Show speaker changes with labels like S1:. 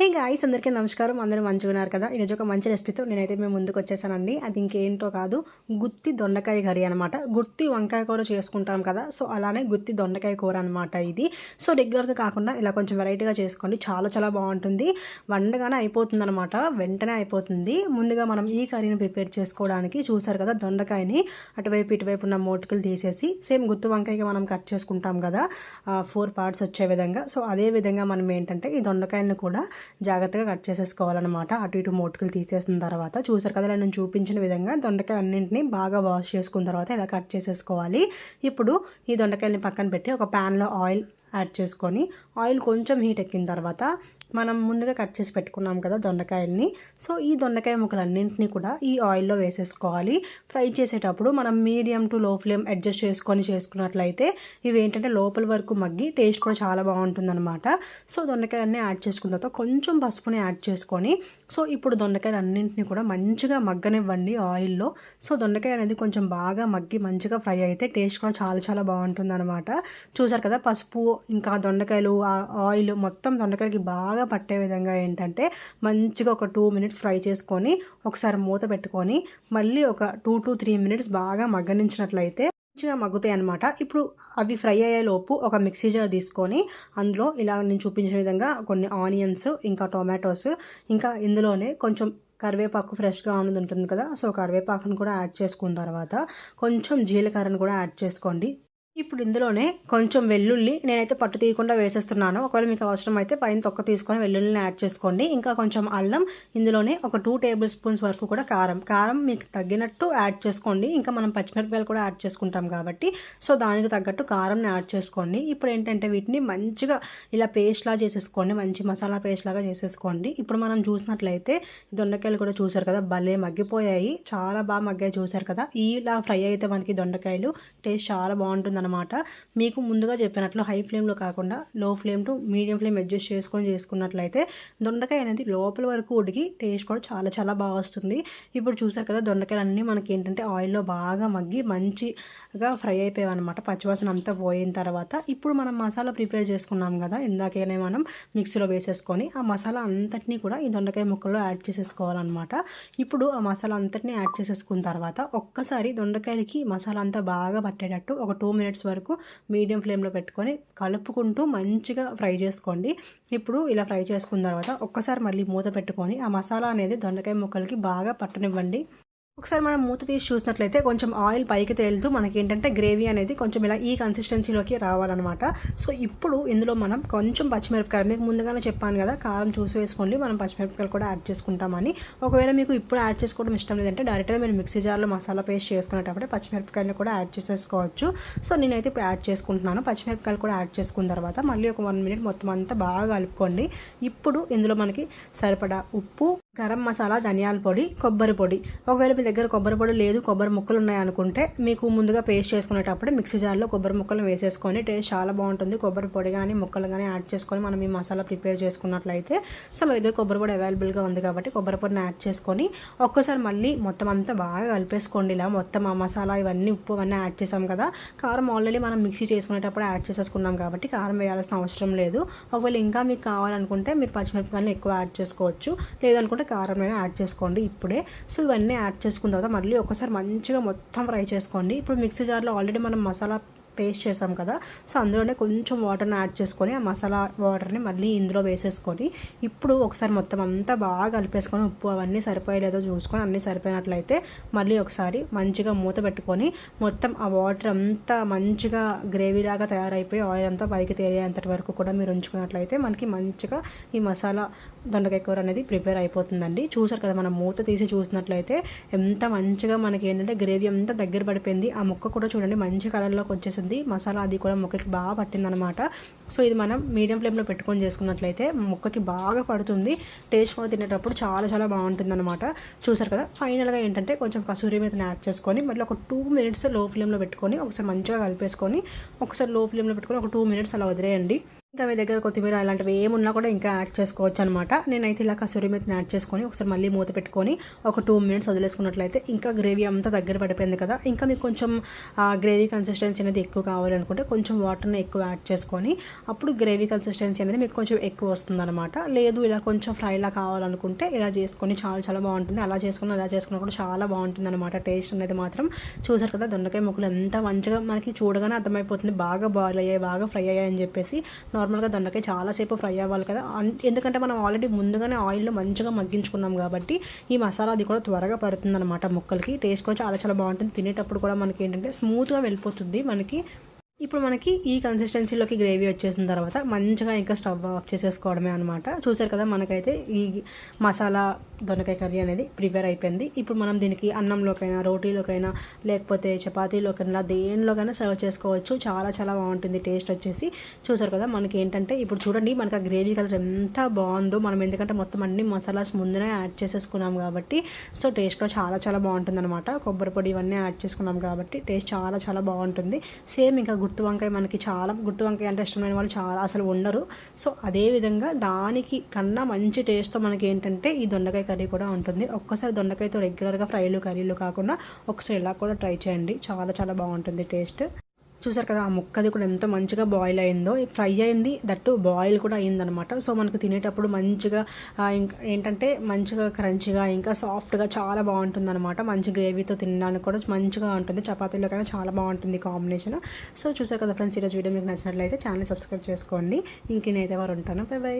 S1: Hey guys అందరికీ నమస్కారం. అందరూ మంచిగా ఉన్నారు కదా? ఈరోజు ఒక మంచి రెసిపీతో నేనైతే మేము ముందుకు వచ్చేసానండి. అది ఇంకేంటో కాదు గుత్తి దొండకాయ కర్రీ అనమాట గుత్తి వంకాయ కూర చేసుకుంటాం కదా సో అలానే గుత్తి దొండకాయ కూర అనమాట ఇది. సో రెగ్యులర్గా కాకుండా ఇలా కొంచెం వెరైటీగా చేసుకోండి. చాలా చాలా బాగుంటుంది. వండగానే అయిపోతుంది అనమాట వెంటనే అయిపోతుంది. ముందుగా మనం ఈ కర్రీని ప్రిపేర్ చేసుకోవడానికి చూసారు కదా దొండకాయని? అటువైపు ఇటువైపు ఉన్న మోటుకులు తీసేసి సేమ్ గుత్తి వంకాయకి మనం కట్ చేసుకుంటాం కదా ఫోర్ పార్ట్స్ వచ్చే విధంగా. సో అదే విధంగా మనం ఏంటంటే ఈ దొండకాయలను కూడా జాగ్రత్తగా కట్ చేసేసుకోవాలన్నమాట. అటు ఇటు మోటుకులు తీసేసిన తర్వాత చూసారు కదా నేను చూపించిన విధంగా దొండకాయలు అన్నింటినీ బాగా వాష్ చేసుకున్న తర్వాత ఇలా కట్ చేసేసుకోవాలి. ఇప్పుడు ఈ దొండకాయలని పక్కన పెట్టి ఒక ప్యాన్లో ఆయిల్ యాడ్ చేసుకొని ఆయిల్ కొంచెం హీట్ ఎక్కిన తర్వాత మనం ముందుగా కట్ చేసి పెట్టుకున్నాం కదా దొండకాయల్ని. సో ఈ దొండకాయ ముక్కలన్నింటినీ కూడా ఈ ఆయిల్లో వేసేసుకోవాలి. ఫ్రై చేసేటప్పుడు మనం medium to low flame adjust చేసుకొని చేసుకున్నట్లయితే ఇవి ఏంటంటే లోపల వరకు మగ్గి టేస్ట్ కూడా చాలా బాగుంటుందన్నమాట. సో దొండకాయలన్నీ యాడ్ చేసుకున్న తర్వాత కొంచెం పసుపుని యాడ్ చేసుకొని సో ఇప్పుడు దొండకాయలు అన్నింటినీ కూడా మంచిగా మగ్గనివ్వండి ఆయిల్లో. సో దొండకాయ అనేది కొంచెం బాగా మగ్గి మంచిగా ఫ్రై అయితే టేస్ట్ కూడా చాలా చాలా బాగుంటుంది చూసారు కదా పసుపు ఇంకా దొండకాయలు ఆయిల్ మొత్తం దొండకాయలకి బాగా పట్టే విధంగా ఏంటంటే మంచిగా ఒక టూ మినిట్స్ ఫ్రై చేసుకొని ఒకసారి మూత పెట్టుకొని మళ్ళీ ఒక టూ టు త్రీ మినిట్స్ బాగా మగ్గనించినట్లయితే మంచిగా మగ్గుతాయి అనమాట ఇప్పుడు అవి ఫ్రై అయ్యేలోపు ఒక మిక్సీ జార్ తీసుకొని అందులో ఇలా నేను చూపించిన విధంగా కొన్ని ఆనియన్స్ ఇంకా టొమాటోస్ ఇంకా ఇందులోనే కొంచెం కరివేపాకు ఫ్రెష్గా ఉన్నది ఉంటుంది కదా సో కరివేపాకును కూడా యాడ్ చేసుకున్న తర్వాత కొంచెం జీలకర్రను కూడా యాడ్ చేసుకోండి. ఇప్పుడు ఇందులోనే కొంచెం వెల్లుల్లి నేనైతే పట్టు తీయకుండా వేసేస్తున్నాను. ఒకవేళ మీకు అవసరం అయితే పైన తొక్క తీసుకొని వెల్లుల్లిని యాడ్ చేసుకోండి. ఇంకా కొంచెం అల్లం ఇందులోనే ఒక టూ టేబుల్ స్పూన్స్ వరకు కూడా కారం. కారం మీకు తగ్గినట్టు యాడ్ చేసుకోండి. ఇంకా మనం పచ్చిమిరపకాయలు కూడా యాడ్ చేసుకుంటాం కాబట్టి. సో దానికి తగ్గట్టు కారంని యాడ్ చేసుకోండి. ఇప్పుడు ఏంటంటే వీటిని మంచిగా ఇలా పేస్ట్లా చేసేసుకోండి. మంచి మసాలా పేస్ట్ లాగా చేసేసుకోండి. ఇప్పుడు మనం చూసినట్లయితే దొండకాయలు కూడా చూసారు కదా భలే మగ్గిపోయాయి. చాలా బాగా మగ్గాయి చూసారు కదా. ఇలా ఫ్రై అయితే మనకి దొండకాయలు టేస్ట్ చాలా బాగుంటుంది అనమాట. మీకు ముందుగా చెప్పినట్లు హై ఫ్లేమ్లో కాకుండా low flame to medium flame adjust చేసుకొని చేసుకున్నట్లయితే దొండకాయ అనేది లోపల వరకు ఉడికి టేస్ట్ కూడా చాలా చాలా బాగా వస్తుంది. ఇప్పుడు చూసారు కదా దొండకాయలు అన్నీ మనకి ఏంటంటే ఆయిల్లో బాగా మగ్గి మంచి మంచిగా ఫ్రై అయిపోయాయి అనమాట పచ్చివాసన అంతా పోయిన తర్వాత ఇప్పుడు మనం మసాలా ప్రిపేర్ చేసుకున్నాం కదా ఇందాకనే మనం మిక్సీలో వేసేసుకొని ఆ మసాలా అంతటినీ కూడా ఈ దొండకాయ ముక్కల్లో యాడ్ చేసేసుకోవాలన్నమాట. ఇప్పుడు ఆ మసాలా అంతటినీ యాడ్ చేసేసుకున్న తర్వాత ఒక్కసారి దొండకాయలకి మసాలా అంతా బాగా పట్టేటట్టు ఒక టూ మినిట్స్ వరకు మీడియం ఫ్లేమ్లో పెట్టుకొని కలుపుకుంటూ మంచిగా ఫ్రై చేసుకోండి. ఇప్పుడు ఇలా ఫ్రై చేసుకున్న తర్వాత ఒక్కసారి మళ్ళీ మూత పెట్టుకొని ఆ మసాలా అనేది దొండకాయ ముక్కలకి బాగా పట్టనివ్వండి. ఒకసారి మనం మూత తీసి చూసినట్లయితే కొంచెం ఆయిల్ పైకి తేలుతూ మనకి ఏంటంటే గ్రేవీ అనేది కొంచెం ఇలా ఈ కన్సిస్టెన్సీలోకి రావాలన్నమాట. సో ఇప్పుడు ఇందులో మనం కొంచెం పచ్చిమిరపకాయలు మీకు ముందుగానే చెప్పాను కదా కారం చూసి వేసుకోండి మనం పచ్చిమిరపకాయలు కూడా యాడ్ చేసుకుంటామని. ఒకవేళ మీకు ఇప్పుడు యాడ్ చేసుకోవడం ఇష్టం లేదంటే డైరెక్ట్గా మీరు మిక్సీ జార్లో మసాలా పేస్ట్ చేసుకునేటప్పుడు పచ్చిమిరపకాయలు కూడా యాడ్ చేసేసుకోవచ్చు. సో నేనైతే ఇప్పుడు యాడ్ చేసుకుంటున్నాను. పచ్చిమిరపకాయలు కూడా యాడ్ చేసుకున్న తర్వాత మళ్ళీ ఒక వన్ మినిట్ మొత్తం అంతా బాగా కలుపుకోండి. ఇప్పుడు ఇందులో మనకి సరిపడా ఉప్పు గరం మసాలా ధనియాల పొడి కొబ్బరి పొడి. ఒకవేళ మీ దగ్గర కొబ్బరి పొడి లేదు కొబ్బరి ముక్కలు ఉన్నాయనుకుంటే మీకు ముందుగా పేస్ట్ చేసుకునేటప్పుడు మిక్సీ జార్లో కొబ్బరి ముక్కలు వేసేసుకొని టేస్ట్ చాలా బాగుంటుంది. కొబ్బరి పొడి కానీ ముక్కలు కానీ యాడ్ చేసుకొని మనం ఈ మసాలా ప్రిపేర్ చేసుకున్నట్లయితే సో మన దగ్గర కొబ్బరి పొడి అవైలబుల్గా ఉంది కాబట్టి కొబ్బరి పొడిని యాడ్ చేసుకొని ఒక్కసారి మళ్ళీ మొత్తం అంతా బాగా కలిపేసుకోండి. ఇలా మొత్తం ఆ మసాలా ఇవన్నీ ఉప్పు అవన్నీ యాడ్ చేసాం కదా కారం ఆల్రెడీ మనం మిక్సీ చేసుకునేటప్పుడు యాడ్ చేసేసుకున్నాం కాబట్టి కారం వేయాల్సిన అవసరం లేదు. ఒకవేళ ఇంకా మీకు కావాలనుకుంటే మీరు పచ్చిమిరపకాయలు ఎక్కువ యాడ్ చేసుకోవచ్చు. లేదనుకుంటే కారం యాడ్ చేసుకోండి ఇప్పుడే. సో ఇవన్నీ యాడ్ చేసుకున్న తర్వాత మళ్ళీ ఒకసారి మంచిగా మొత్తం ఫ్రై చేసుకోండి. ఇప్పుడు మిక్సీ జార్లో ఆల్రెడీ మనం మసాలా పేస్ట్ చేసాం కదా. సో అందులోనే కొంచెం వాటర్ని యాడ్ చేసుకొని ఆ మసాలా వాటర్ని మళ్ళీ ఇందులో వేసేసుకొని ఇప్పుడు ఒకసారి మొత్తం అంతా బాగా కలిపేసుకొని ఉప్పు అవన్నీ సరిపోయలేదో చూసుకొని అన్నీ సరిపోయినట్లయితే మళ్ళీ ఒకసారి మంచిగా మూత పెట్టుకొని మొత్తం ఆ వాటర్ అంతా మంచిగా గ్రేవీలాగా తయారైపోయి ఆయిల్ అంతా పైకి తేలేంతటి వరకు కూడా మీరు ఉంచుకున్నట్లయితే మనకి మంచిగా ఈ మసాలా దొండకాయ కూర అనేది ప్రిపేర్ అయిపోతుందండి. చూసారు కదా మనం మూత తీసి చూసినట్లయితే ఎంత మంచిగా మనకి ఏంటంటే గ్రేవీ అంతా దగ్గర పడిపోయింది. ఆ ముక్క కూడా చూడండి మంచి కలర్లోకి వచ్చేసింది. పడుతుంది మసాలా అది కూడా ముక్కకి బాగా పట్టిందనమాట. సో ఇది మనం మీడియం ఫ్లేమ్లో పెట్టుకొని చేసుకున్నట్లయితే ముక్కకి బాగా పడుతుంది. టేస్ట్ కూడా తినేటప్పుడు చాలా చాలా బాగుంటుంది అనమాట చూసారు కదా ఫైనల్గా ఏంటంటే కొంచెం కసూరి మీద యాడ్ చేసుకొని మళ్ళీ ఒక టూ మినిట్స్లో ఫ్లేమ్లో పెట్టుకొని ఒకసారి మంచిగా కలిపేసుకొని ఒకసారి లో ఫ్లేమ్లో పెట్టుకొని ఒక టూ మినిట్స్ అలా వదిలేయండి. ఇంకా మీ దగ్గర కొత్తిమీర ఇలాంటివి ఏమున్నా కూడా ఇంకా యాడ్ చేసుకోవచ్చు అనమాట నేనైతే ఇలా కసూరి మెత్తిని యాడ్ చేసుకొని ఒకసారి మళ్ళీ మూత పెట్టుకొని ఒక టూ మినిట్స్ వదిలేసుకున్నట్లయితే ఇంకా గ్రేవీ అంతా దగ్గర పడిపోయింది కదా. ఇంకా మీకు కొంచెం గ్రేవీ కన్సిస్టెన్సీ అనేది ఎక్కువ కావాలనుకుంటే కొంచెం వాటర్ని ఎక్కువ యాడ్ చేసుకొని అప్పుడు గ్రేవీ కన్సిస్టెన్సీ అనేది మీకు కొంచెం ఎక్కువ వస్తుంది అనమాట లేదు ఇలా కొంచెం ఫ్రైలా కావాలనుకుంటే ఇలా చేసుకొని చాలా చాలా బాగుంటుంది. అలా చేసుకుని అలా చేసుకున్నా కూడా చాలా బాగుంటుంది అనమాట టేస్ట్ అనేది మాత్రం చూసారు కదా దొండకాయ ముక్కలు ఎంత మంచిగా మనకి చూడగానే అర్థమైపోతుంది. బాగా బాయిల్ అయ్యాయి బాగా ఫ్రై అయ్యాయి అని చెప్పేసి నార్మల్గా దొండకాయ చాలాసేపు ఫ్రై అవ్వాలి కదా. ఎందుకంటే మనం ఆల్రెడీ ముందుగానే ఆయిల్లో మంచిగా మగ్గించుకున్నాం కాబట్టి ఈ మసాలా అది కూడా త్వరగా పడుతుంది అనమాట ముక్కలకి. టేస్ట్ కూడా చాలా చాలా బాగుంటుంది. తినేటప్పుడు కూడా మనకి ఏంటంటే స్మూత్గా వెళ్ళిపోతుంది. మనకి ఇప్పుడు మనకి ఈ కన్సిస్టెన్సీలోకి గ్రేవీ వచ్చేసిన తర్వాత మంచిగా ఇంకా స్టవ్ ఆఫ్ చేసేసుకోవడమే అనమాట చూసారు కదా మనకైతే ఈ మసాలా దొండకాయ కర్రీ అనేది ప్రిపేర్ అయిపోయింది. ఇప్పుడు మనం దీనికి అన్నంలోకైనా రోటీలోకైనా లేకపోతే చపాతీలోకైనా దేనిలోకైనా సర్వ్ చేసుకోవచ్చు. చాలా చాలా బాగుంటుంది టేస్ట్ వచ్చేసి. చూసారు కదా మనకి ఏంటంటే ఇప్పుడు చూడండి మనకి ఆ గ్రేవీ కలర్ ఎంత బాగుందో. మనం ఎందుకంటే మొత్తం అన్ని మసాలాస్ ముందునే యాడ్ చేసేసుకున్నాం కాబట్టి సో టేస్ట్ కూడా చాలా చాలా బాగుంటుంది అనమాట కొబ్బరి పొడి ఇవన్నీ యాడ్ చేసుకున్నాం కాబట్టి టేస్ట్ చాలా చాలా బాగుంటుంది. సేమ్ ఇంకా గుర్తు వంకాయ మనకి చాలా గుర్తు వంకాయ అంటే ఇష్టమైన వాళ్ళు చాలా అసలు ఉండరు సో అదే విధంగా దానికి కన్నా మంచి టేస్ట్తో మనకి ఏంటంటే ఈ దొండకాయ కర్రీ కూడా ఉంటుంది. ఒక్కసారి దొండకాయతో రెగ్యులర్గా ఫ్రైలు కర్రీలు కాకుండా ఒకసారి ఇలా కూడా ట్రై చేయండి. చాలా చాలా బాగుంటుంది టేస్ట్ చూసారు కదా ఆ ముక్కది కూడా ఎంత మంచిగా బాయిల్ అయిందో. ఫ్రై అయింది దట్టు బాయిల్ కూడా అయిందనమాట సో మనకు తినేటప్పుడు మంచిగా ఇంకా ఏంటంటే మంచిగా క్రంచిగా ఇంకా సాఫ్ట్గా చాలా బాగుంటుంది అనమాట మంచి గ్రేవీతో తినడానికి కూడా మంచిగా ఉంటుంది. చపాతీలో కన్నా చాలా బాగుంటుంది కాంబినేషన్ సో చూసారు కదా ఫ్రెండ్స్ ఈరోజు వీడియో మీకు నచ్చినట్లయితే ఛానల్ సబ్స్క్రైబ్ చేసుకోండి. ఇంక నేనైతే వారు ఉంటాను. By by